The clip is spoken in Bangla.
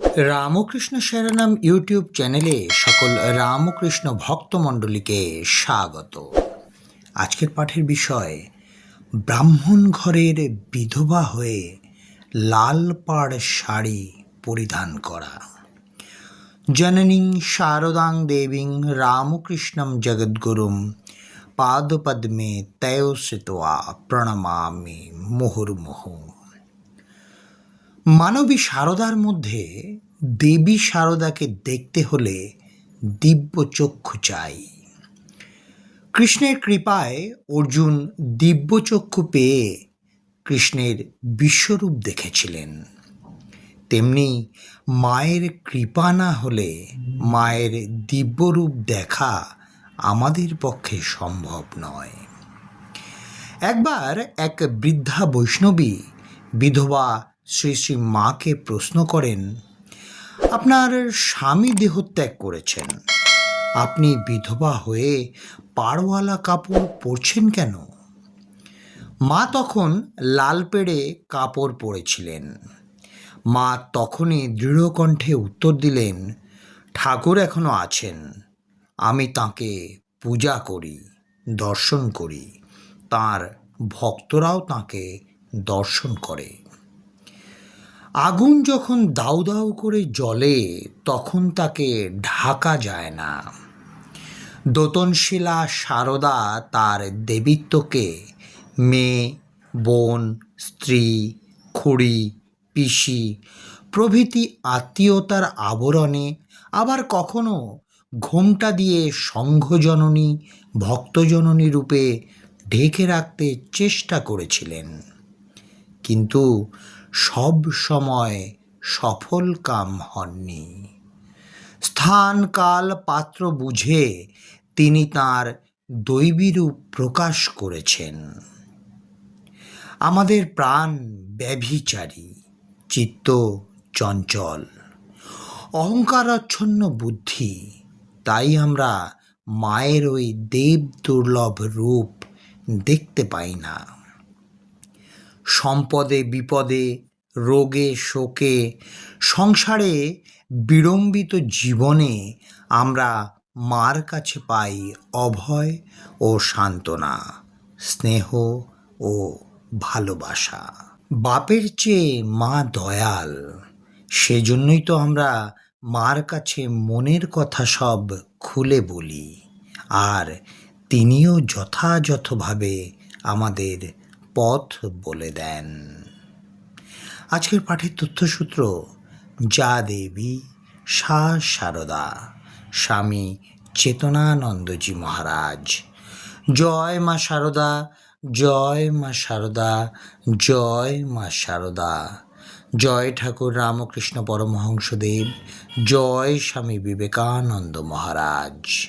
রামকৃষ্ণ শরণম ইউটিউব চ্যানেলে সকল রামকৃষ্ণ ভক্তমণ্ডলীকে স্বাগত। আজকের পাঠের বিষয়, ব্রাহ্মণ ঘরের বিধবা হয়ে লাল পাড় শাড়ি পরিধান করা। জননীং শারদাং দেবীং রামকৃষ্ণম জগদ্গুরুম পাদপদ্মে তয়োসিত্বা প্রণমামি মুহুর্মুহু। মানবী সারদার মধ্যে দেবী সারদাকে দেখতে হলে দিব্য চক্ষু চাই। কৃষ্ণের কৃপায় অর্জুন দিব্যচক্ষু পেয়ে কৃষ্ণের বিশ্বরূপ দেখেছিলেন। তেমনি মায়ের কৃপা না হলে মায়ের দিব্যরূপ দেখা আমাদের পক্ষে সম্ভব নয়। একবার এক বৃদ্ধা বৈষ্ণবী বিধবা শ্রী শ্রী মাকে প্রশ্ন করেন, আপনার স্বামী দেহত্যাগ করেছেন। আপনি বিধবা হয়ে পাড়ওয়ালা কাপড় পরছেন কেন? মা তখন লাল পেড়ে কাপড় পরেছিলেন। মা তখনই দৃঢ়কণ্ঠে উত্তর দিলেন, ঠাকুর এখনও আছেন। আমি তাকে পূজা করি, দর্শন করি। তার ভক্তরাও তাকে দর্শন করে। আগুন যখন দাউ দাউ করে জ্বলে, তখন তাকে ঢাকা যায় না। দোতনশিলা সারদা তার দেবীত্বকে মেয়ে, বোন, স্ত্রী, খুড়ি, পিসি, প্রভৃতি আত্মীয়তার আবরণে আবার কখনো ঘোমটা দিয়ে সংঘজননী, ভক্তজননী রূপে ঢেকে রাখতে চেষ্টা করেছিলেন। কিন্তু সব সময় সফল কাম হননি। স্থান কাল পাত্র বুঝে তিনি তার দৈবীরূপ প্রকাশ করেছেন। আমাদের প্রাণ ব্যভিচারী, চিত্ত চঞ্চল। অহংকারাচ্ছন্ন বুদ্ধি, তাই আমরা মায়ের ওই দেব দুর্লভ রূপ দেখতে পাই না। সম্পদে বিপদে রোগে, শোকে, সংসারে বিড়ম্বিত জীবনে আমরা মার কাছে পাই অভয় ও সান্ত্বনা, স্নেহ ও ভালোবাসা। বাপের চেয়ে মা দয়াল, সেজন্যই তো আমরা মার কাছে মনের কথা সব খুলে বলি। আর তিনিও যথাযথভাবে আমাদের পথ বলে দেন। আজকের পাঠের তথ্যসূত্র, যা দেবী সা সারদা, স্বামী চেতনানন্দজি মহারাজ। জয় মা সারদা, জয় মা সারদা, জয় মা সারদা। জয় ঠাকুর রামকৃষ্ণ পরমহংসদেব, জয় স্বামী বিবেকানন্দ মহারাজ।